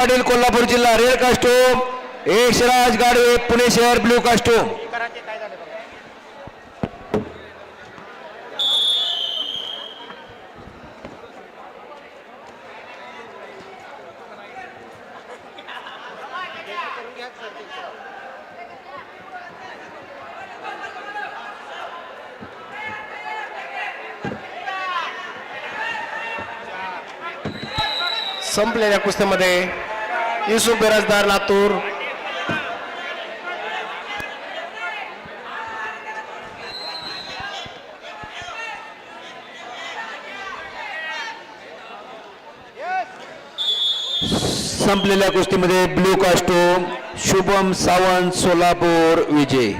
पाटील कोल्हापूर जिल्हा red costume Yashraj Gadve Pune शहर blue costume. संपलेल्या कुस्तीमध्ये युसुफ बिराजदार लातूर संपलेल्या कुस्तीमध्ये ब्लू कास्टोम शुभम सावंत सोलापूर विजय.